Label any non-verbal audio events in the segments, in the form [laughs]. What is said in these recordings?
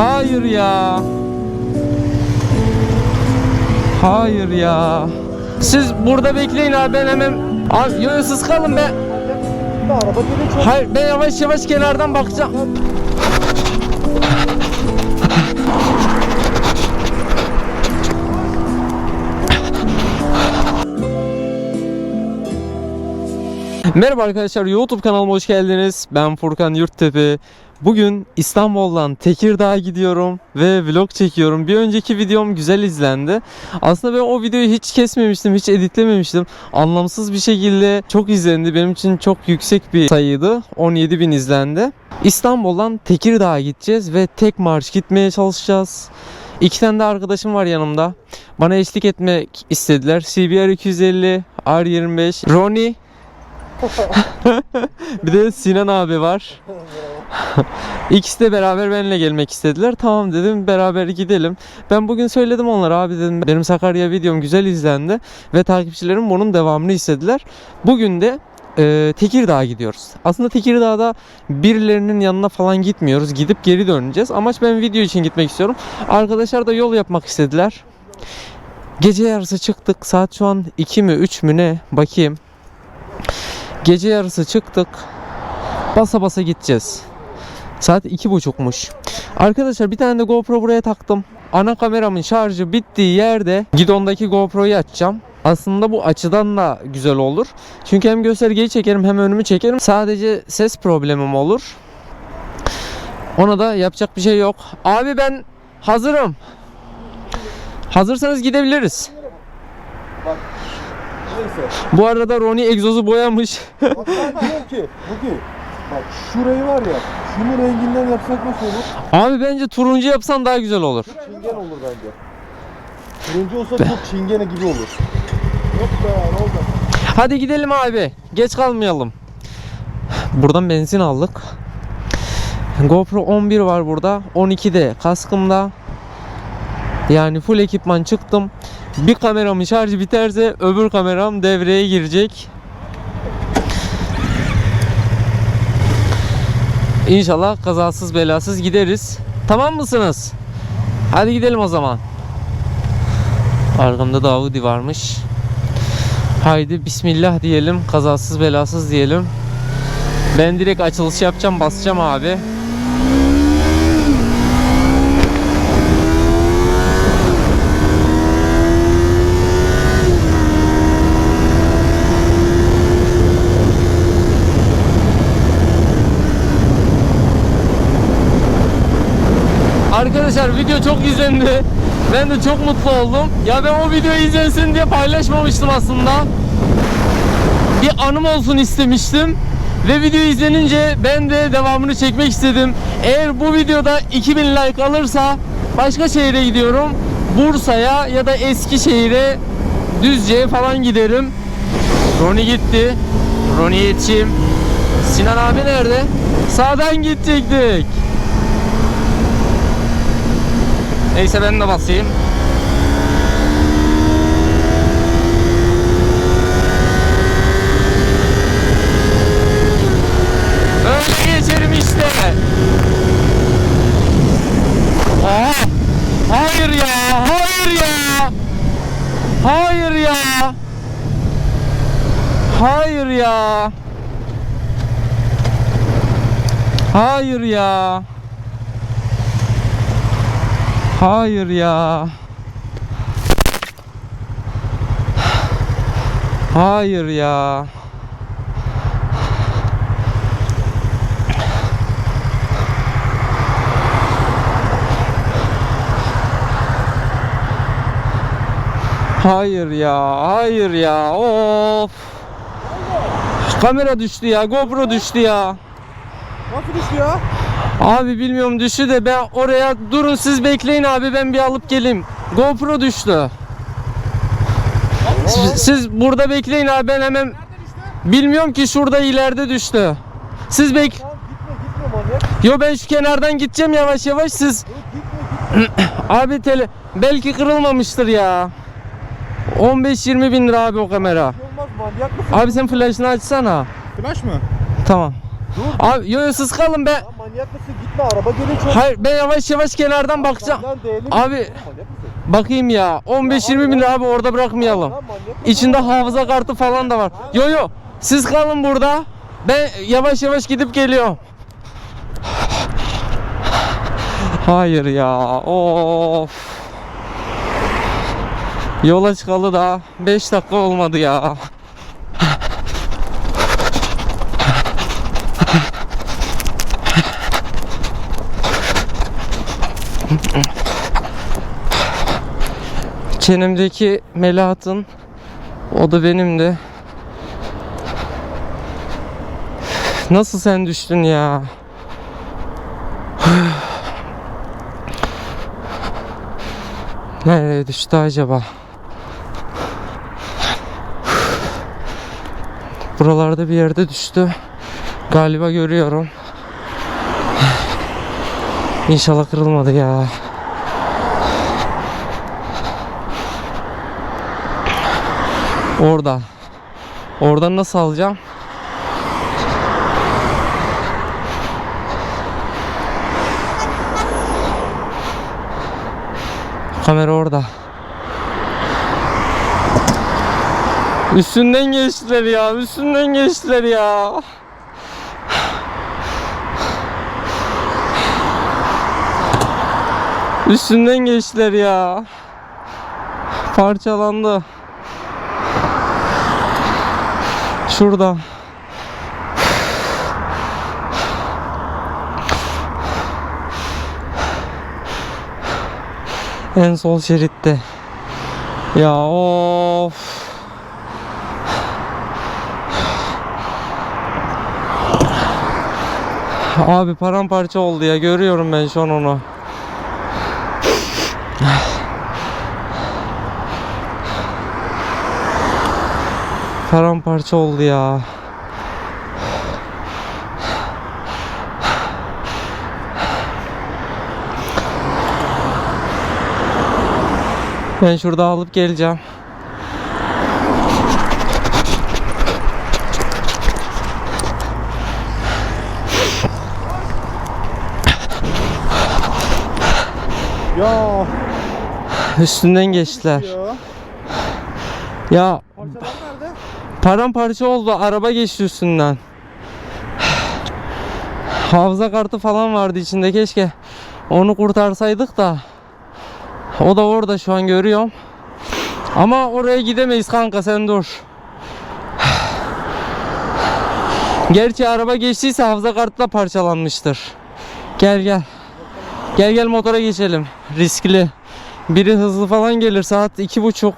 Hayır ya. Hayır ya. Siz burada bekleyin abi ben hemen yo, siz kalın be. Hayır ben yavaş yavaş kenardan bakacağım. Merhaba arkadaşlar YouTube kanalıma hoş geldiniz. Ben Furkan Yurttepe. Bugün İstanbul'dan Tekirdağ'a gidiyorum ve vlog çekiyorum. Bir önceki videom güzel izlendi. Aslında ben o videoyu hiç kesmemiştim, hiç editlememiştim. Anlamsız bir şekilde çok izlendi. Benim için çok yüksek bir sayıydı. 17 bin izlendi. İstanbul'dan Tekirdağ'a gideceğiz ve tek marş gitmeye çalışacağız. İki tane de arkadaşım var yanımda. Bana eşlik etmek istediler. CBR 250, R25, Ronnie bir de Sinan abi var. [laughs] [laughs] İkisi de beraber benimle gelmek istediler. Tamam dedim beraber gidelim. Ben bugün söyledim onlara abi dedim benim Sakarya videom güzel izlendi ve takipçilerim bunun devamını istediler. Bugün de e, Tekirdağ'a gidiyoruz. Aslında Tekirdağ'da birilerinin yanına falan gitmiyoruz. Gidip geri döneceğiz. Amaç ben video için gitmek istiyorum. Arkadaşlar da yol yapmak istediler. Gece yarısı çıktık. Saat şu an 2 mi 3 mü ne? Bakayım. Gece yarısı çıktık. Basa basa gideceğiz. Saat iki buçukmuş. Arkadaşlar bir tane de GoPro buraya taktım. Ana kameramın şarjı bittiği yerde gidondaki GoPro'yu açacağım. Aslında bu açıdan da güzel olur. Çünkü hem göstergeyi çekerim hem önümü çekerim. Sadece ses problemim olur. Ona da yapacak bir şey yok. Abi ben hazırım. Hazırsanız gidebiliriz. Bu arada Ronnie egzozu boyamış. Bak şurayı var ya şunun renginden yapsak nasıl olur? Abi bence turuncu yapsan daha güzel olur. Çingen olur bence. Turuncu olsa çok çingene gibi olur. Yok be ne olacak? Hadi gidelim abi. Geç kalmayalım. Buradan benzin aldık. GoPro 11 var burada. 12 de kaskımda. Yani full ekipman çıktım. Bir kameramın şarjı biterse öbür kameram devreye girecek. İnşallah kazasız belasız gideriz. Tamam mısınız? Hadi gidelim o zaman. Arkamda da Audi varmış. Haydi bismillah diyelim. Kazasız belasız diyelim. Ben direkt açılış yapacağım basacağım abi. Arkadaşlar video çok izlendi. Ben de çok mutlu oldum. Ya ben o video izlensin diye paylaşmamıştım aslında. Bir anım olsun istemiştim. Ve video izlenince ben de devamını çekmek istedim. Eğer bu videoda 2000 like alırsa başka şehre gidiyorum. Bursa'ya ya da Eskişehir'e Düzce'ye falan giderim. Roni gitti. Roni'ye yetişeyim. Sinan abi nerede? Sağdan gidecektik. Neyse ben de basayım. Öyle geçerim işte. Aa, hayır ya, hayır ya. Hayır ya. Hayır ya. Hayır ya. Hayır ya. Hayır ya. Hayır ya, hayır ya. Of. Kamera düştü ya, GoPro düştü ya. Nasıl düştü ya? Abi bilmiyorum düştü de ben oraya durun siz bekleyin abi ben bir alıp geleyim. GoPro düştü. Siz, siz burada bekleyin abi ben hemen bilmiyorum ki şurada ileride düştü. Siz bek gitme gitme. Yo ben şu kenardan gideceğim yavaş yavaş siz Yok, Gitme gitme. [clears throat] abi tele belki kırılmamıştır ya. 15-20 bin lira abi o kamera. Şey olmaz? Abi sen flaşını açsana. Flash mı? Tamam. Dur. Abi yo yo siz kalın be. Lan manyak mısın? Gitme araba geliyor çok. Hayır ben yavaş yavaş kenardan bakacağım. Abi bakayım ya 15-20 bin lira abi orada bırakmayalım. İçinde hafıza kartı falan da var. Yo yo siz kalın burada. Ben yavaş yavaş gidip geliyorum. Hayır ya. Of. Yola çıkalı da 5 dakika olmadı ya. Çenemdeki Melahat'ın o da benimdi. Nasıl sen düştün ya? Nereye düştü acaba? Buralarda bir yerde düştü. Galiba görüyorum. İnşallah kırılmadı ya. Orada. Oradan nasıl alacağım? Kamera orada. Üstünden geçtiler ya. Üstünden geçtiler ya. Üstünden geçtiler ya. Parçalandı. Şurada. En sol şeritte. Ya of. Abi paramparça oldu ya görüyorum ben şu an onu. Paramparça oldu ya. Ben şurada alıp geleceğim. Ya. Üstünden geçtiler. Ya. Paramparça oldu. Araba geçti üstünden. Hafıza kartı falan vardı içinde. Keşke onu kurtarsaydık da. O da orada şu an görüyorum. Ama oraya gidemeyiz kanka sen dur. Gerçi araba geçtiyse hafıza kartı da parçalanmıştır. Gel gel. Gel gel motora geçelim. Riskli. Biri hızlı falan gelir saat iki buçuk.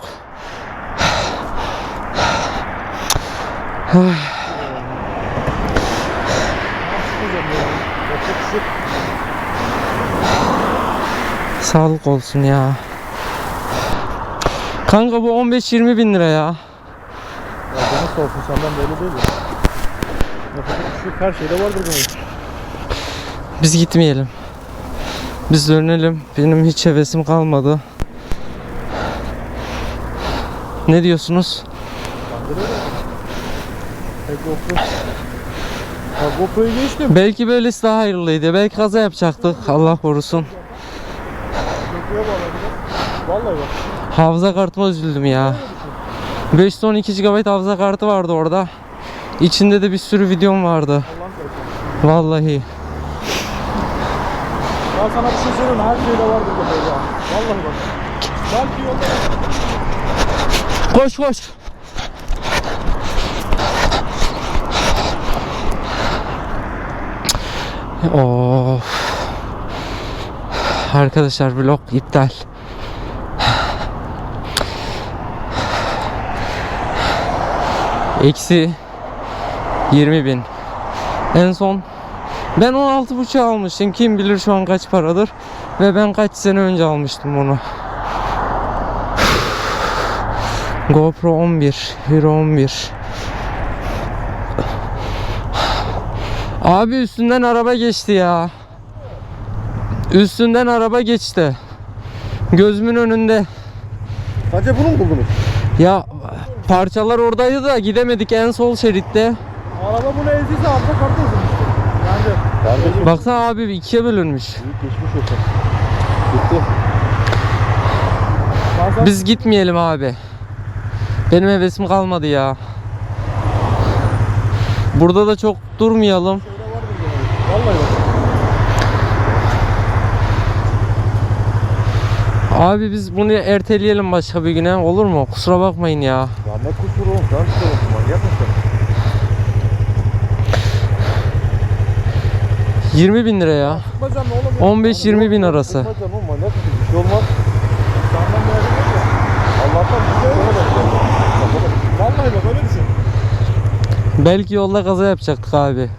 Sağlık olsun ya. Kanka bu 15-20 bin lira ya. Ya beni sorsun senden böyle değil ya. Yapacak bir şey yok. Her şeyde vardır bunun. Biz gitmeyelim. Biz dönelim. Benim hiç hevesim kalmadı. Ne diyorsunuz? Belki böylesi daha hayırlıydı. Belki kaza yapacaktık. Allah korusun. Vallahi bak. Hafıza kartıma üzüldüm ya. 512 GB hafıza kartı vardı orada. İçinde de bir sürü videom vardı. Vallahi. Ya sana bir şey söyleyeyim? Her şeyde vardır GoPro'da. Vallahi bak. Belki yolda Koş koş. Of. Arkadaşlar vlog iptal. Eksi 20 bin. En son ben 16.5 almıştım. Kim bilir şu an kaç paradır. Ve ben kaç sene önce almıştım bunu. GoPro 11, Hero 11. Abi üstünden araba geçti ya. Üstünden araba geçti. Gözümün önünde. Sadece bunu mu buldunuz? Ya parçalar oradaydı da gidemedik en sol şeritte. Araba bunu ezdiyse arka kartı. Baksana abi ikiye bölünmüş. Geçmiş olsun. Gitti. Biz gitmeyelim abi. Benim hevesim kalmadı ya. Burada da çok durmayalım. Abi biz bunu erteleyelim başka bir güne olur mu? Kusura bakmayın ya. Ya ne kusuru oğlum? Sen kusur olsun manyak mısın? 20 bin lira ya. Sıkmacan ne oğlum ya? 15-20 bin arası. Belki yolda kaza yapacaktık abi.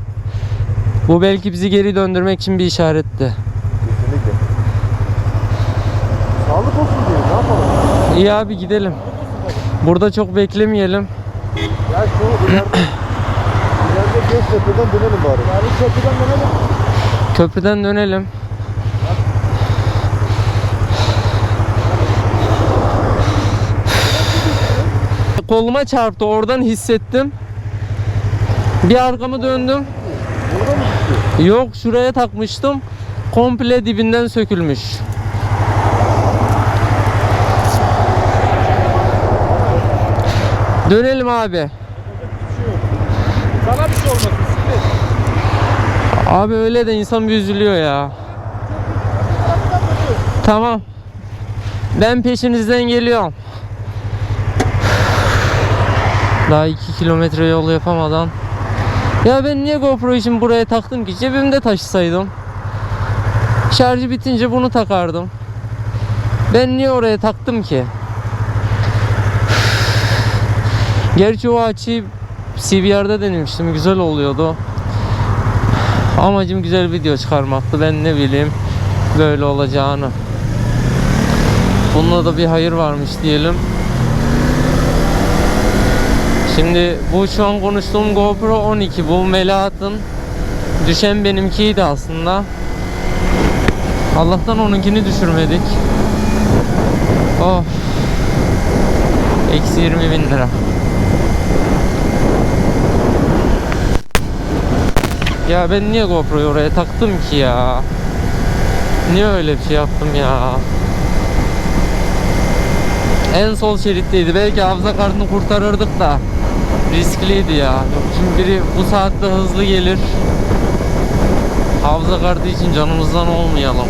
Bu belki bizi geri döndürmek için bir işaretti. Kesinlikle. Sağlık olsun diye ne yapalım? İyi abi gidelim. Burada çok beklemeyelim. Ya şu ileride ileride Göztepe'den dönelim bari. Yani köprüden dönelim. Köprüden dönelim. Koluma çarptı oradan hissettim. Bir arkamı döndüm. Yok şuraya takmıştım. Komple dibinden sökülmüş. Dönelim abi. Sana bir şey olmasın. Abi öyle de insan bir üzülüyor ya. Tamam. Ben peşinizden geliyorum. Daha 2 kilometre yol yapamadan. Ya ben niye GoPro için buraya taktım ki? Cebimde taşısaydım. Şarjı bitince bunu takardım. Ben niye oraya taktım ki? Gerçi o açıyı CBR'da denemiştim. Güzel oluyordu. Amacım güzel video çıkarmaktı. Ben ne bileyim böyle olacağını. Bununla da bir hayır varmış diyelim. Şimdi bu şu an konuştuğum GoPro 12 bu Melahat'ın düşen benimkiydi aslında. Allah'tan onunkini düşürmedik. Oh. Eksi 20 bin lira. Ya ben niye GoPro'yu oraya taktım ki ya? Niye öyle bir şey yaptım ya? En sol şeritteydi. Belki hafıza kartını kurtarırdık da riskliydi ya. Şimdi biri bu saatte hızlı gelir. Hafıza kartı için canımızdan olmayalım.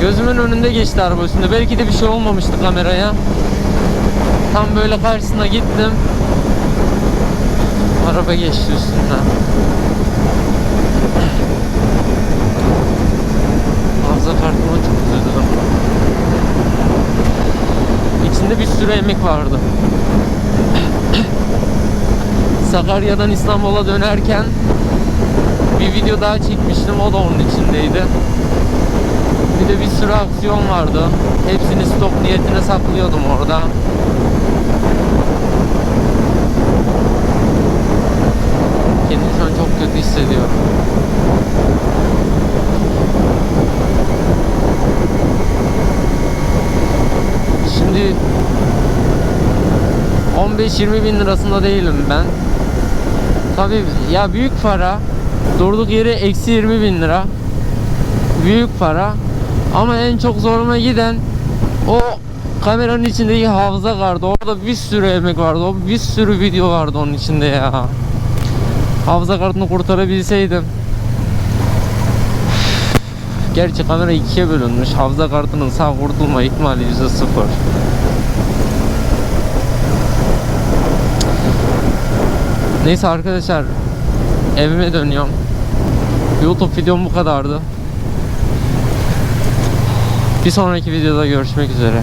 Gözümün önünde geçti araba üstünde. Belki de bir şey olmamıştı kameraya. Tam böyle karşısına gittim. Araba geçti üstünden. Hafıza kartıma çok üzüldüm. İçinde bir sürü emek vardı. Sakarya'dan İstanbul'a dönerken bir video daha çekmiştim. O da onun içindeydi. Bir de bir sürü aksiyon vardı. Hepsini stok niyetine saklıyordum orada. Kötü hissediyorum. Şimdi 15-20 bin lirasında değilim ben. Tabi ya büyük para. Durduk yere eksi 20 bin lira. Büyük para. Ama en çok zoruma giden o kameranın içindeki hafıza kartı. Orada bir sürü emek vardı. O bir sürü video vardı onun içinde ya. Hafıza kartını kurtarabilseydim. Gerçi kamera ikiye bölünmüş. Hafıza kartının sağ kurtulma ihtimali yüzde sıfır. Neyse arkadaşlar evime dönüyorum. YouTube videom bu kadardı. Bir sonraki videoda görüşmek üzere.